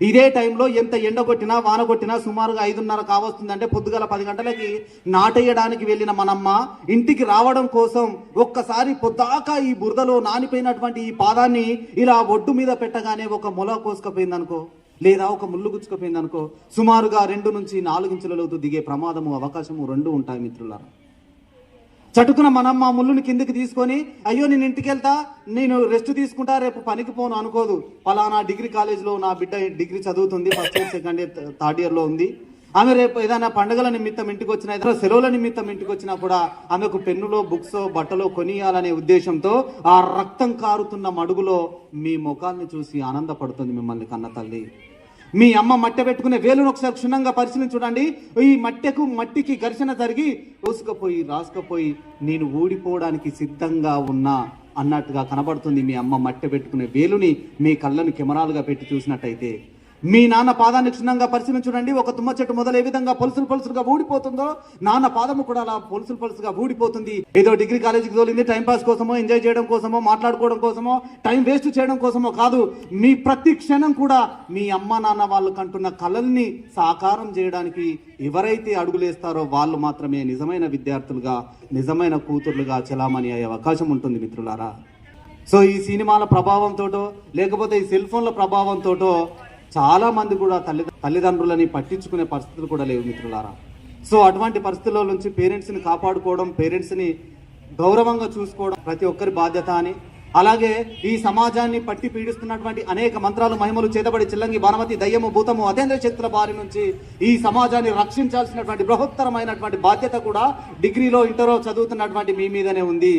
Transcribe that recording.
ఇదే టైంలో ఎంత ఎండ కొట్టినా వాన కొట్టినా సుమారుగా ఐదున్నర కావస్తుందంటే పొద్దుగల పది గంటలకి నాటేయడానికి వెళ్ళిన మనమ్మ ఇంటికి రావడం కోసం ఒక్కసారి పొద్దాకా ఈ బురదలో నానిపోయినటువంటి ఈ పాదాన్ని ఇలా ఒడ్డు మీద పెట్టగానే ఒక మొల కోసుకపోయింది అనుకో లేదా ఒక ముళ్ళు గుచ్చుకుపోయింది అనుకో సుమారుగా రెండు నుంచి నాలుగు లోతు దిగే ప్రమాదము అవకాశము రెండు ఉంటాయి మిత్రులారా. చటుకున మనం మా ముళ్ళుని కిందికి తీసుకొని అయ్యో నేను ఇంటికి వెళ్తా నేను రెస్ట్ తీసుకుంటా రేపు పనికి పోను అనుకోదు. పలానా డిగ్రీ కాలేజ్లో నా బిడ్డ డిగ్రీ చదువుతుంది first year second year third ఇయర్లో ఉంది. ఆమె రేపు ఏదైనా పండుగల నిమిత్తం ఇంటికి వచ్చినా ఏదైనా సెలవుల నిమిత్తం ఇంటికి వచ్చినా కూడా ఆమెకు పెన్నులో బుక్స్ బట్టలో కొనియాలనే ఉద్దేశంతో ఆ రక్తం కారుతున్న మడుగులో మీ ముఖాన్ని చూసి ఆనందపడుతుంది మిమ్మల్ని కన్న తల్లి. మీ అమ్మ మట్టె పెట్టుకునే వేలును ఒకసారి క్షుణ్ణంగా పరిశీలించి చూడండి. ఈ మట్టెకు మట్టికి ఘర్షణ జరిగి ఓసుకపోయి రాసుకపోయి నేను ఊడిపోవడానికి సిద్ధంగా ఉన్నా అన్నట్టుగా కనబడుతుంది మీ అమ్మ మట్టె పెట్టుకునే వేలుని మీ కళ్ళను కెమెరాలుగా పెట్టి చూసినట్టయితే. మీ నాన్న పాదాన్ని క్షుణ్ణంగా పరిశీలించి చూడండి. ఒక తుమ్మ చెట్టు మొదలు ఏ విధంగా పొలుసులు పొలుసులుగా ఊడిపోతుందో నాన్న పాదము కూడా అలా పొలుసులు పొలుసుగా ఊడిపోతుంది. ఏదో డిగ్రీ కాలేజీకి తోలింది టైంపాస్ కోసమో ఎంజాయ్ చేయడం కోసమో మాట్లాడుకోవడం కోసమో టైం వేస్ట్ చేయడం కోసమో కాదు మీ ప్రతి క్షణం కూడా మీ అమ్మ నాన్న వాళ్ళు కంటున్న కళల్ని సాకారం చేయడానికి ఎవరైతే అడుగులేస్తారో వాళ్ళు మాత్రమే నిజమైన విద్యార్థులుగా నిజమైన కూతుర్లుగా చలామణి అయ్యే అవకాశం ఉంటుంది మిత్రులారా. సో ఈ సినిమాల ప్రభావంతోటో లేకపోతే ఈ సెల్ ఫోన్ల ప్రభావంతోటో చాలా మంది కూడా తల్లి తల్లిదండ్రులని పట్టించుకునే పరిస్థితులు కూడా లేవు మిత్రులారా. సో అటువంటి పరిస్థితుల్లో నుంచి పేరెంట్స్ని కాపాడుకోవడం పేరెంట్స్ని గౌరవంగా చూసుకోవడం ప్రతి ఒక్కరి బాధ్యత అని. అలాగే ఈ సమాజాన్ని పట్టి పీడిస్తున్నటువంటి అనేక మంత్రాలు మహిమలు చేతబడి చిల్లంగి బాణమతి దయ్యము భూతము అతేంద్ర శక్తుల బారి నుంచి ఈ సమాజాన్ని రక్షించాల్సినటువంటి బృహత్తరమైనటువంటి బాధ్యత కూడా డిగ్రీలో ఇంటరో చదువుతున్నటువంటి మీ మీదనే ఉంది.